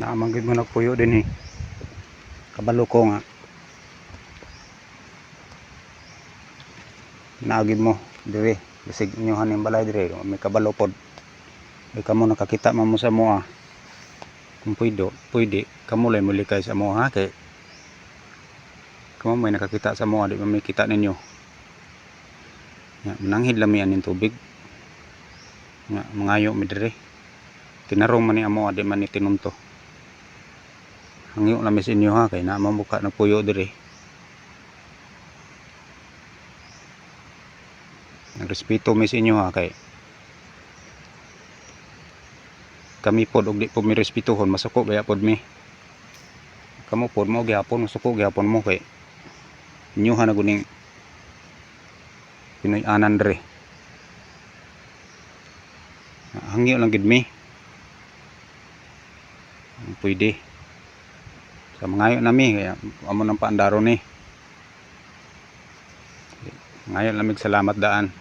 Naamanggid mo nagpuyo din eh. Kabalo ko nga. Naagid mo dire. Bisig inyo haning balay dire. May kabalo pod. Ay kamo nakakita man mo sa moa. Kung pwede, pwede, kamo lang muli kay sa moa kay kamo may nakakita sa moa di ba may kita ninyo. Ya, mananghid lami aning tubig. Nga mangayo mi dire. Tinarong man ni amo di man ni tinunto. Hangyo lami sa inyo ha kay na mamuka na puyo dire. Respeto mi sa inyo ha kay kami pod og di po mi respetuhon masuko gaya pod mi. Kamo pod mo gyapon masuko gyapon mo kay inyo ha na guning Pinoy anan dire. Hangyo lang gid mi. Pwede. Sa mangayo nami kaya amo nang paandaro ni. Ngayon lamig salamat daan.